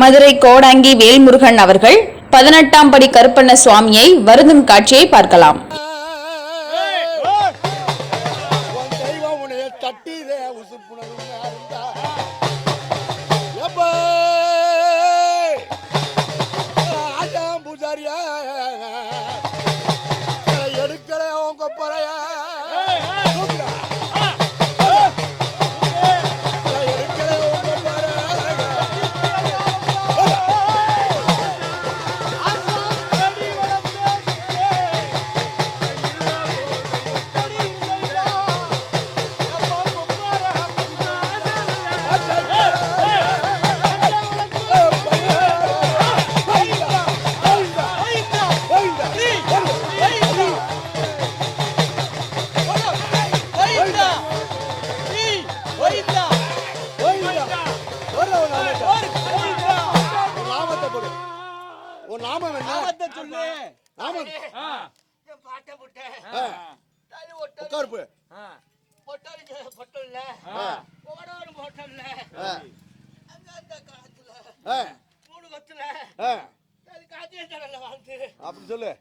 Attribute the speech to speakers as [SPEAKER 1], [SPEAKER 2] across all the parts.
[SPEAKER 1] மதுரை கோடாங்கி வேல்முருகன் அவர்கள் பதினெட்டாம் படி கருப்பண்ண சுவாமியை வருந்தும் காட்சியை பார்க்கலாம்.
[SPEAKER 2] நாமம் ஆ, உட்காருப்பு. ஆ, ஆ, ஆ, ஆ, அப்படி சொல்லு.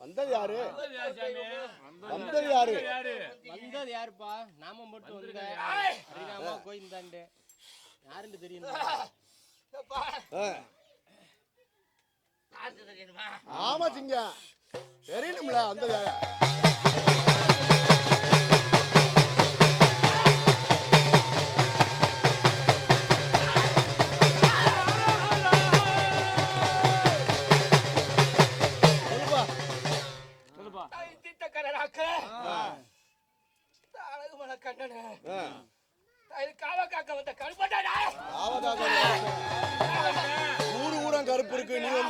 [SPEAKER 2] வந்தது யாரு? வந்தது யாரு
[SPEAKER 3] வந்தது யாருப்பா? நாம மட்டும் வந்த ஹரிராமா கோயிந்தாண்டு. யாருன்னு தெரியும்.
[SPEAKER 2] ஆமா சிங்க தெரியணும்ல வந்தது யாரு?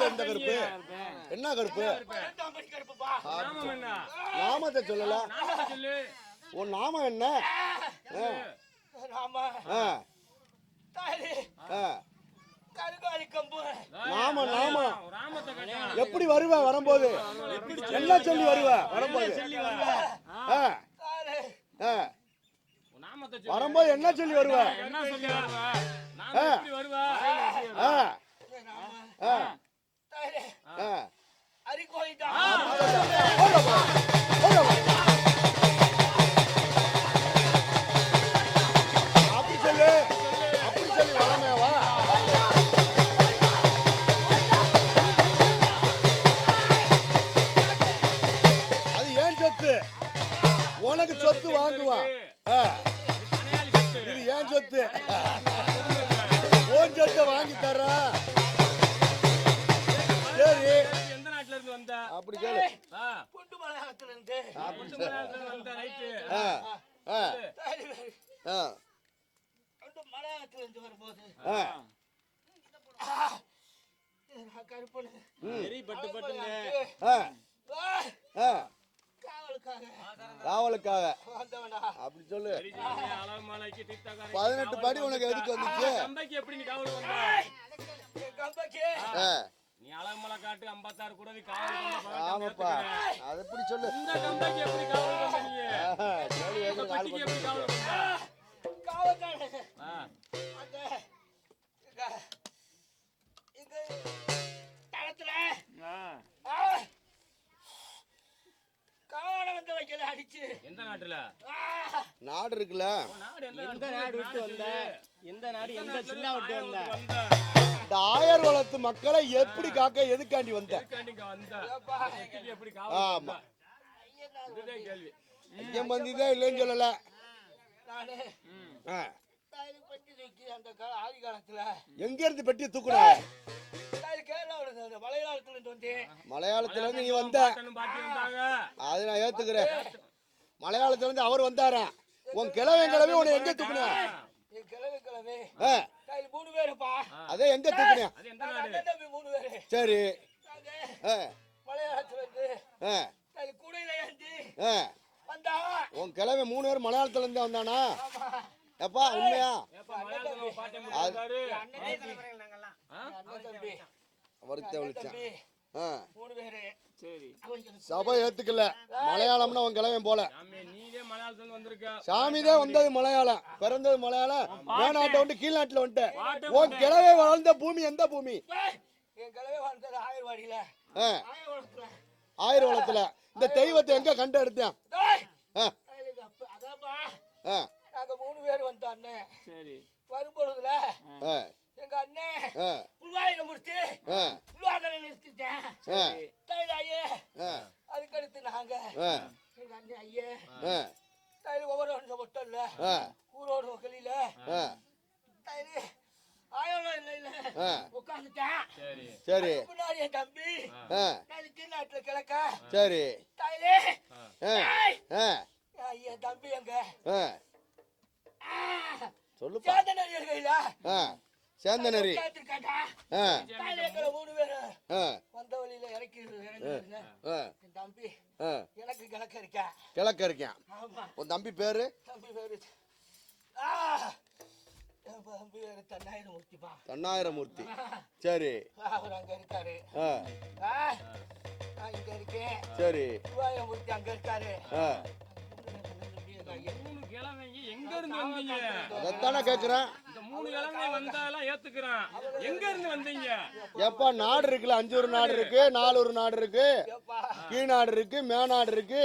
[SPEAKER 2] இந்த கருப்பு? என்ன கருப்பு? நாமத்தை சொல்லல? உன் நாமம் என்ன? ஆ, ஆ, ஆ. நாமம் நாமம் எப்படி வருவ வரும்போது? என்ன சொல்லி வருவ? வரும்போது? ஆ, ஆ. வரும்போது என்ன சொல்லி வருவ? ஆ, ஆ, ஆ, ஆ. காவலுக்காக அப்படி சொல்லு பதினெட்டு படி உனக்கு எதுக்கு வந்துச்சு
[SPEAKER 4] கம்பைக்கு எப்படி நீ காவல் வந்த
[SPEAKER 2] ஆ,
[SPEAKER 4] நீ அளவு மலை காட்டு ஐம்பத்தாறு கூட காவல்
[SPEAKER 2] ஆமாப்பா. அது எப்படி சொல்லு?
[SPEAKER 4] இந்த கம்பைக்கு எப்படி காவல்
[SPEAKER 2] கேள்வி
[SPEAKER 4] இந்த காவல் வந்த. எந்த நாட்டுல?
[SPEAKER 2] நாடு இருக்குல்ல?
[SPEAKER 4] நாடு எந்த
[SPEAKER 3] நாடு? விட்டு வந்த? எந்த நாடு எந்த சில்லா விட்டு வந்த?
[SPEAKER 2] இந்த ஆயர் வளர்த்து மக்களை எப்படி காக்க எதுக்காண்டி வந்த? ஆமா. ஐயம் பந்திதான் இல்லைன்னு சொல்லல. எங்க இருந்து பெட்டி தூக்கணும் மலையாளத்துல இருந்து நீ வந்த. அது நான் ஏத்துக்கிறேன். மலையாளத்துல இருந்து அவர் வந்தாரா? உன் கிழவன் கிழவி உன்னை எங்க தூக்குன? ஆ,
[SPEAKER 5] மூணு பேருப்பா.
[SPEAKER 2] அதே எங்க தூக்குன
[SPEAKER 5] மூணு பேரு.
[SPEAKER 2] சரி. உன் கிழவன் மூணு பேர் மலையாளத்துல இருந்து வந்தானா? எப்பா உண்மையா? அவருக்கு விழிச்சேன்
[SPEAKER 5] மூணு பேரு.
[SPEAKER 2] சபை ஏத்துக்கல. மலையாளம்னா அவன் கிழவன் போல.
[SPEAKER 4] சாமி
[SPEAKER 2] தான் வந்தது மலையாளம் பிறந்தது மலையாளம் மேநாட்டை வந்து கீழ்நாட்டுல வந்துட்டு உன் கிழவே வளர்ந்த பூமி எந்த பூமி?
[SPEAKER 5] என் கிழவே வாழ்ந்தது ஆயிரவாடியில.
[SPEAKER 2] ஆ,
[SPEAKER 5] ஆயிரவளத்துல.
[SPEAKER 2] ஆயிரம் வளத்துல இந்த தெய்வத்தை எங்க கண்டு எடுத்தேன்
[SPEAKER 5] நாங்க மூணு பேர் வந்தோம்
[SPEAKER 4] சரி.
[SPEAKER 5] வரும்பொழுதுல எங்க அண்ணன் புல்வாயில முடிச்சு நிறுத்திட்டேன்
[SPEAKER 2] ஆ,
[SPEAKER 5] தைல ஐயே
[SPEAKER 2] ஆ,
[SPEAKER 5] அதுக்கடுத்து நாங்க
[SPEAKER 2] ஆ,
[SPEAKER 5] எங்க அண்ணன் ஐயே ஒவ்வொரு மட்டும் இல்ல ஊரோட. உட்காந்துட்டேன்
[SPEAKER 4] சரி
[SPEAKER 2] சரி
[SPEAKER 5] முன்னாடி என் தம்பி கீழ்நாட்டுல கிழக்க
[SPEAKER 2] சரி
[SPEAKER 5] தம்பி எங்க
[SPEAKER 2] ஆ சேந்தனரி
[SPEAKER 5] மூணு பேரும்
[SPEAKER 2] ஆ
[SPEAKER 5] வந்த வழியில இறக்கி தம்பி கிழக்க இருக்கா?
[SPEAKER 2] கிழக்க இருக்கேன். உன் தம்பி பேரு?
[SPEAKER 5] தம்பி பேரு
[SPEAKER 2] தன்னாயிரமூர்த்தி சரி.
[SPEAKER 5] அவர் அங்க இருக்காரு. இங்க இருக்கேன்.
[SPEAKER 2] சரி.
[SPEAKER 5] மூர்த்தி அங்க இருக்காரு.
[SPEAKER 4] கிழமைங்க எங்க இருந்து வந்தீங்க?
[SPEAKER 2] அதைத்தானே கேட்குறேன்.
[SPEAKER 4] இந்த மூணு கிழமை வந்தாலாம் ஏத்துக்கிறேன். எங்க இருந்து வந்தீங்க?
[SPEAKER 2] எப்பா நாடு இருக்குல்ல அஞ்சூர் நாடு இருக்கு நாலூர் நாடு இருக்கு கீழ்நாடு இருக்கு மேநாடு இருக்கு.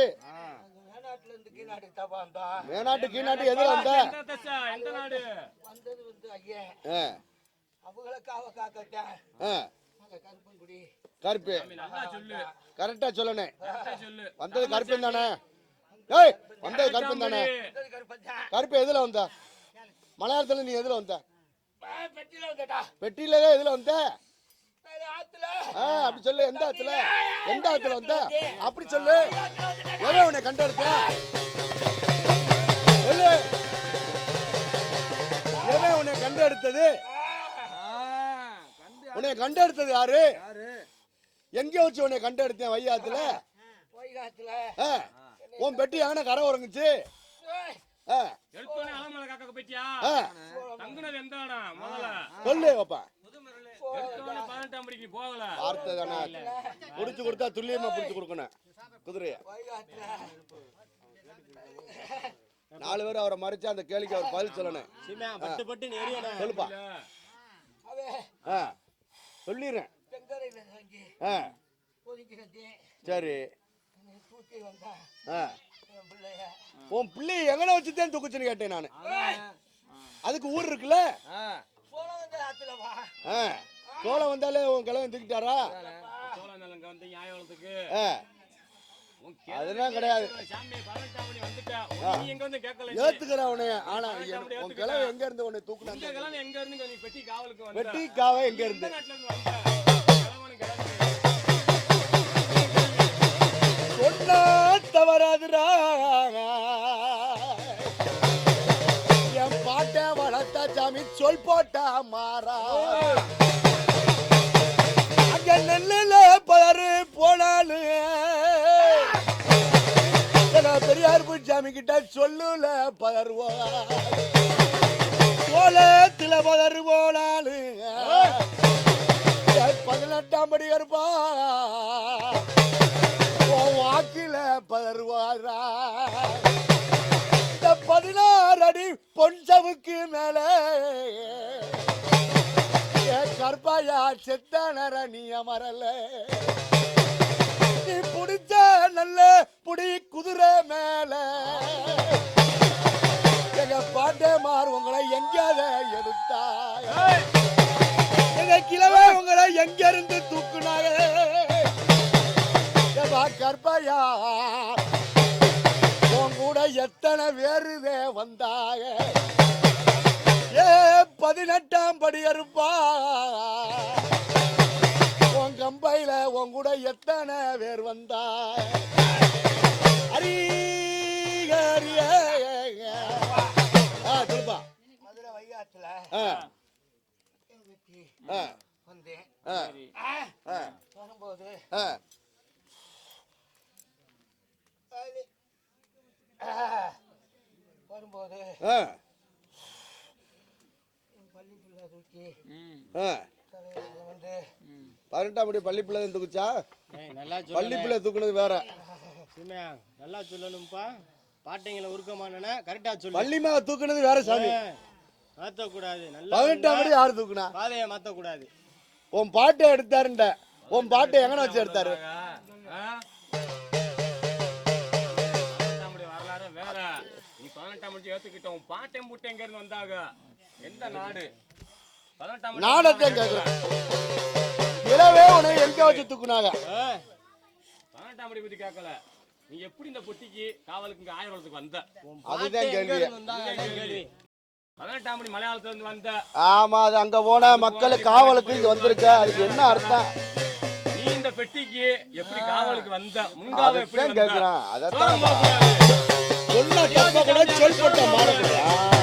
[SPEAKER 2] மேநாட்டு கீழ்நாட்டு எதுல வந்த
[SPEAKER 4] எந்த நாடு?
[SPEAKER 5] வந்தது வந்து ஐயா அவங்களுக்காக காக்கட்டேன்
[SPEAKER 2] கருப்பு கரெக்டா சொல்லணே
[SPEAKER 4] கரெக்டா சொல்லு.
[SPEAKER 2] வந்தது கருப்பன் தானே? ஏய் வந்தது கருப்பன் தானே? கருப்பு எதுல வந்த? மலையாளத்துல நீ எதுல வந்த?
[SPEAKER 5] பெட்டியில வந்துட்டா
[SPEAKER 2] பெட்டியில தான் எதுல வந்த? அப்படி சொல்லு. எந்த ஆத்துல? எந்த ஆத்துல வந்த? அப்படி சொல்லு. எவன் உன்னை கண்டெடுத்த? சொல்லு. எவன் உன்னை கண்டெடுத்தது? உன்னை கண்டெடுத்தது யாரு? எங்க வச்சு உன்னை கண்டெடுத்தேன் வையாத்துல
[SPEAKER 5] வைகாத்துல.
[SPEAKER 2] ஆ, உன் பெட்டி யானை கரை உறங்குச்சு? சொல்லு பாப்பா வார்த்தை தானே புடிச்சு கொடுத்தா துல்லியமா புடிச்சு கொடுக்கணும். குதிரைய. நாலு பேர் அவரை மறைச்சு அந்த கேள்விக்கு அவர் பதில் சொல்லணும். சொல்லுப்பா. சொல்லிடுறேன். சரி.
[SPEAKER 5] தூக்கி வந்தா பிள்ளைய.
[SPEAKER 2] உன் பிள்ளைய எங்கன வச்சு தான் தூக்குச்சுன்னு கேட்டேன் நான். அதுக்கு ஊர் இருக்குல்ல? சோளம் வந்தாலே உன் கிழவன் தூக்கிட்டாரா? அதெல்லாம் கிடையாது.
[SPEAKER 4] சாமி பதினெட்டாம் படி வந்துட்டா. நீ எங்க வந்து கேட்கல நீ.
[SPEAKER 2] ஏத்துக்கிறேன் உன்னைய. ஆனா உன் கிழவன் எங்க இருந்து உன்னை
[SPEAKER 4] நீ பெட்டி காவலுக்கு வந்த.
[SPEAKER 2] வெட்டி காவை எங்க இருந்து? சொன்னா தவறாதுரா என் பாட்ட வளர்த்தா சாமி சொல் போட்டா மாறா. அங்க நெல்லுல பலரு போனாலு. பெரியார் சாமி கிட்ட சொல்லுல பதறுவா கோலத்துல பதறு போனாலு. பதினெட்டாம் படி கருப்பா வாக்கில பதறுவாரா? இந்த பதினாறு அடி பொன்சவுக்கு மேல. என் கற்பாயா நீ அமரல. நீ புடிச்ச நல்ல புடி குதிரை மேல. எங்க பாட்டே உங்களை எங்காத எடுத்தாய் எங்க கிழவை உங்களை எங்க இருந்து தூக்குனாங்க ஏப்பா கற்பையா உன் கூட எத்தனை பேருதே வந்தாங்க ஏ பதினெட்டாம் படி இருப்பா உன் கம்பையில உன் கூட எத்தனை பேர் ஹரி ஆ சொல்லுப்பா
[SPEAKER 5] மதுரை
[SPEAKER 2] ஆ.
[SPEAKER 5] வந்தேன். வரும்போது வரும்போது
[SPEAKER 2] பதினெட்டாம் படி பள்ளி பிள்ளை தூக்குச்சா?
[SPEAKER 3] நல்லா
[SPEAKER 2] பள்ளி பிள்ளை தூக்குனது வேற.
[SPEAKER 3] சிமையா நல்லா சொல்லணும்ப்பா பாட்டைங்களை உருக்கமானன கரெக்டா சொல்லு.
[SPEAKER 2] பள்ளி தூக்குனது வேற சாமி.
[SPEAKER 3] மாத்த கூடாது நல்லா
[SPEAKER 2] பதினெட்டாம் படி யாரு தூக்குனா?
[SPEAKER 3] பாதையை மாத்த கூடாது
[SPEAKER 2] உன் பாட்டை எடுத்தாருண்ட உன் பாட்டை எங்கன வச்சு எடுத்தாரு?
[SPEAKER 4] பதினெட்டாம் படி ஏத்துக்கிட்ட உன் பாட்டையும் புட்டை எங்க இருந்து வந்தாங்க? எந்த நாடு? பதினெட்டாம்
[SPEAKER 2] நாடத்தை கேக்குறேன். இளவே உன்னை எங்க வச்சு தூக்குனாங்க?
[SPEAKER 4] பதினெட்டாம் படி பத்தி கேட்கல நீ எப்படி இந்த பொட்டிக்கு காவலுக்கு இங்க ஆயிரத்துக்கு வந்த?
[SPEAKER 2] அதுதான் கேள்வி.
[SPEAKER 3] அதான்
[SPEAKER 4] பதினெட்டாம் படி மலையாளத்துல இருந்து வந்த?
[SPEAKER 2] ஆமா அது அங்க போன மக்கள் காவலுக்கு இங்க வந்திருக்க. அதுக்கு என்ன அர்த்தம்?
[SPEAKER 4] நீ இந்த பெட்டிக்கு எப்படி காவலுக்கு வந்த? முன்காவ எப்படி
[SPEAKER 2] கேக்குறான்.
[SPEAKER 4] போகக்கூடாது.
[SPEAKER 2] சொன்ன தப்ப கூட சொல்பட்ட மாறக்கூடாது?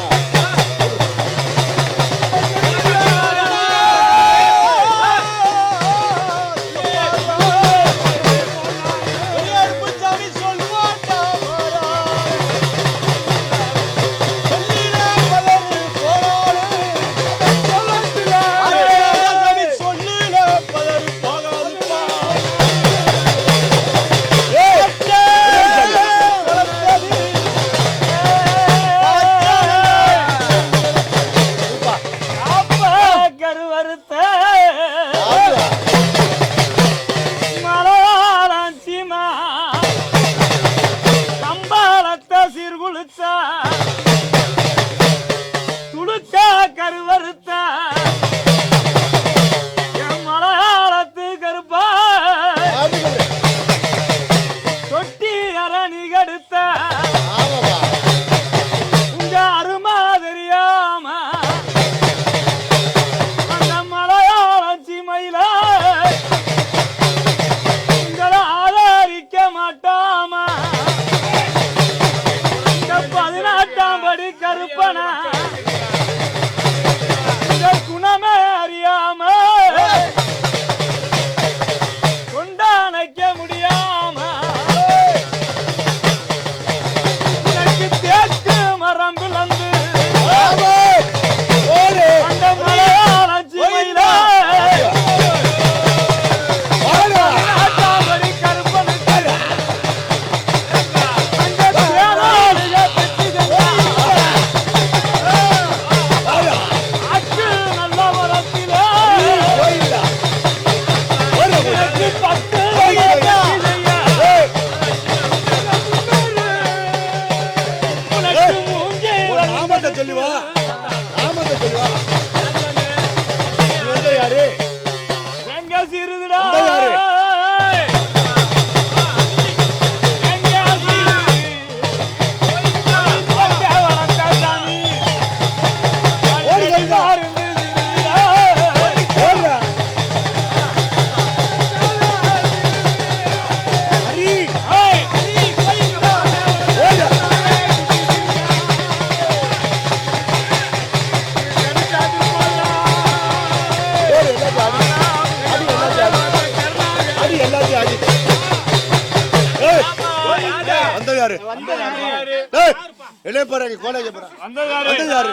[SPEAKER 2] வெளியே போறாங்க, கோடைக்கு போறாங்க. வந்தது யாரு?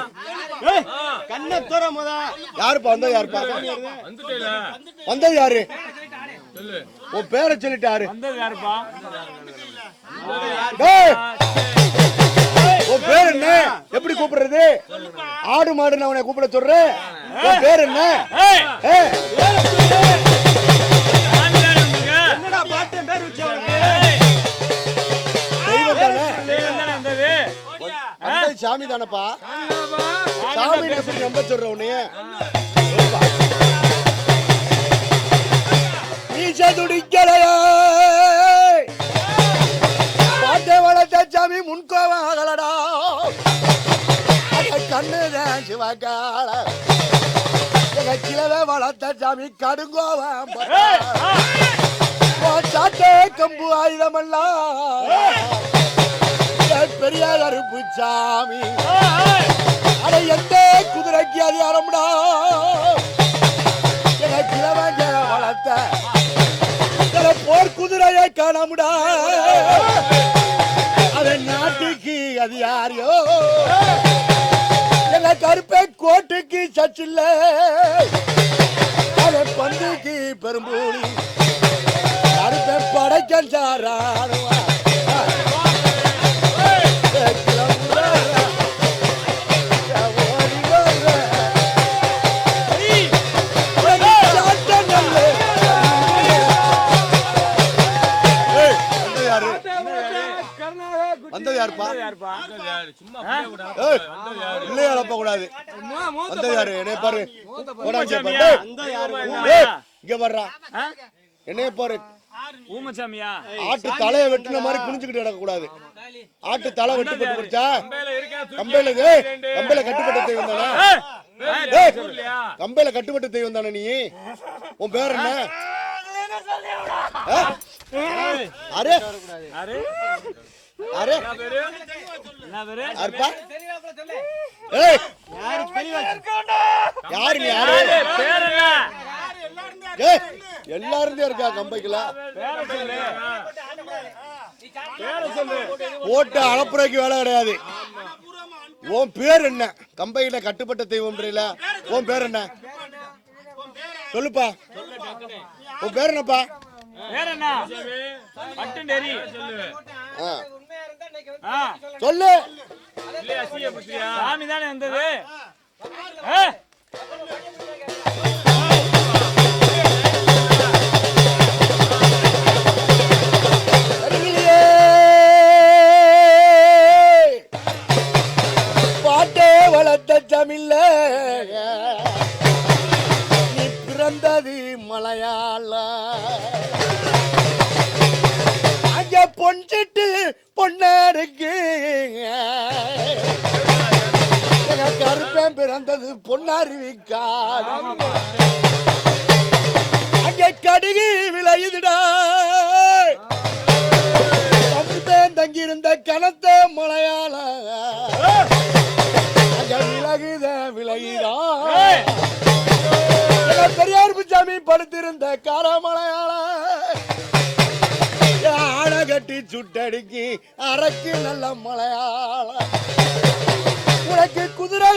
[SPEAKER 2] ஏய்,
[SPEAKER 3] கண்ணை துற முத.
[SPEAKER 2] யாருப்பா வந்தது யாருப்பா?
[SPEAKER 4] வந்துட்டேல
[SPEAKER 2] வந்தது யாரு?
[SPEAKER 4] சொல்லு.
[SPEAKER 2] உன் பேரை சொல்லிட்டு யாரு? உன் பேர் என்ன? எப்படி கூப்பிடுறது? ஆடு மாடுன்னு அவனை கூப்பிட சொல்றேன். உன் பேர் என்ன?
[SPEAKER 3] என்னடா பாட்டன் பேர் வச்சவனுக்கு
[SPEAKER 2] சாமி தானப்பா? சாமி நம்ப சொல்ற உன்னைய. நீச்ச துடிக்கலையே பாட்டை வளர்த்த சாமி முன்கோவம் ஆகலடா கண்ணுதான் சிவகால. எங்க கிழவே வளர்த்த சாமி கடுங்கோவம் சாட்டே கம்பு ஆயுதமெல்லாம். பெரிய கருப்பு சாமி அட எந்த குதிரைக்கு அதிகாரம்டா. என கிழவங்க வளர்த்த. என போர் குதிரையை காணமுடா. அவன் நாட்டுக்கு அதிகாரியோ? என கருப்பை கோட்டுக்கு சச்சில்ல. அவன் பந்துக்கு பெரும்பூலி. கருப்பை படைக்க சாராடுவா
[SPEAKER 4] யாரு?
[SPEAKER 2] இல்லையா அழப்ப கூடாது யாரு? என்னைய பாரு. போடா இங்க வர்றா என்னைய பாரு. ஆட்டு தலையை வெட்டின மாதிரி குனிஞ்சுக்கிட்டு கிடக்க ஆட்டு தலை வெட்டுப்பட்டு போச்சா
[SPEAKER 4] கம்பையில
[SPEAKER 2] கம்பையில கட்டுப்பட்ட தெய்வம் தானே? கம்பையில கட்டுப்பட்ட தெய்வம் தானே நீ? உன் பேர் என்ன? அரே.
[SPEAKER 6] யாரு
[SPEAKER 2] அரே
[SPEAKER 6] என்ன பேரு?
[SPEAKER 2] யாருப்பா? ஏய்! யாரு நீ? யாரு?
[SPEAKER 6] பேர் என்ன
[SPEAKER 2] ஏய்! எல்லாரும் இருக்கா கம்பைக்குல ஓட்டு அளப்புறைக்கு வேலை கிடையாது. உன் பேர் என்ன? கம்பையில கட்டுப்பட்ட தெய்வம்ன்றீல உன் பேர் என்ன? சொல்லுப்பா. உன் பேர் என்னப்பா?
[SPEAKER 6] பேர் என்ன?
[SPEAKER 2] சொல்லு?
[SPEAKER 6] சாமி தானே வந்தது?
[SPEAKER 2] பாட்டே வளர்த்த தமிழ்ல நீ பிறந்தது மலையாள அங்க பொஞ்சிட்டு பொன்னாருக்கு கருப்பேன் பிறந்தது பொன்னாருவிக்காடு. அங்கே கடுகு விளையுதுடா. தமிழ்தான் தங்கியிருந்த கனத்த மலையாள. அங்க விலகுத விலகிடா பெரியார் பிச்சாமி படுத்திருந்த காரமலையாள. கட்டி சுட்டடிக்கு அரக்கு நல்ல மலையாள உனக்கு குதிரை